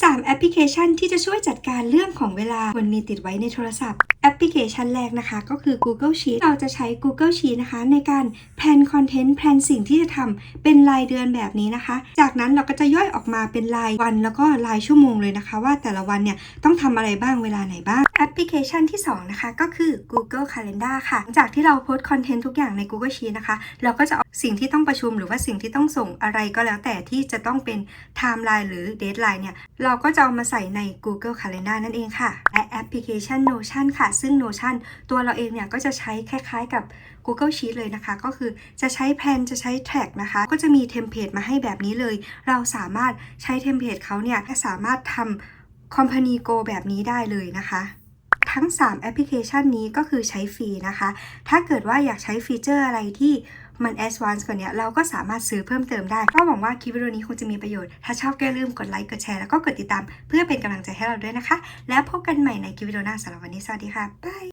3 แอปพลิเคชันที่จะช่วยจัดการเรื่องของเวลาควรมีติดไว้ในโทรศัพท์ แอปพลิเคชันแรกนะคะ ก็คือ Google Sheet เราจะใช้ Google Sheet นะคะ ในการแพลนคอนเทนต์แพลนสิ่งที่จะทำเป็นรายเดือนแบบนี้นะคะ จากนั้นเราก็จะย่อยออกมาเป็นรายวัน แล้วก็รายชั่วโมงเลยนะคะ ว่าแต่ละวันเนี่ยต้องทำอะไรบ้างเวลาไหนบ้างแอป ลิเคชันที่ 2 นะคะ ก็คือ Google Calendar ค่ะหลังจากที่เราโพสต์คอนเทนต์ทุกอย่างใน Google Sheet นะคะ เราก็จะเอาสิ่งที่ต้องประชุมหรือว่าสิ่งที่ต้องส่งอะไรก็แล้วแต่ที่จะต้องเป็นไทม์ไลน์หรือเดทไลน์เนี่ย เราก็จะเอามาใส่ใน Google Calendar นั่นเองค่ะ และแอปพลิเคชัน Notion ค่ะ ซึ่ง Notion ตัวเราเองเนี่ยก็จะใช้คล้ายๆกับ Google Sheet เลยนะคะ ก็คือจะใช้แพนจะใช้ Track นะคะ ก็จะมีเทมเพลตมาให้แบบนี้เลย เราสามารถใช้เทมเพลตเขาเนี่ยสามารถทำ Company Go แบบนี้ได้เลยนะคะ ทั้ง 3 แอปพลิเคชันนี้ก็คือใช้ฟรีนะคะ ถ้าเกิดว่าอยากใช้ฟีเจอร์อะไรที่มัน advanced กว่านี้เราก็สามารถซื้อเพิ่มเติมได้ ก็หวังว่าคลิปวิดีโอนี้คงจะมีประโยชน์ ถ้าชอบก็อย่าลืมกดไลค์ กดแชร์ แล้วก็กดติดตาม เพื่อเป็นกำลังใจให้เราด้วยนะคะ แล้วพบกันใหม่ในคลิปวิดีโอหน้าสำหรับวันนี้ สวัสดีค่ะ บาย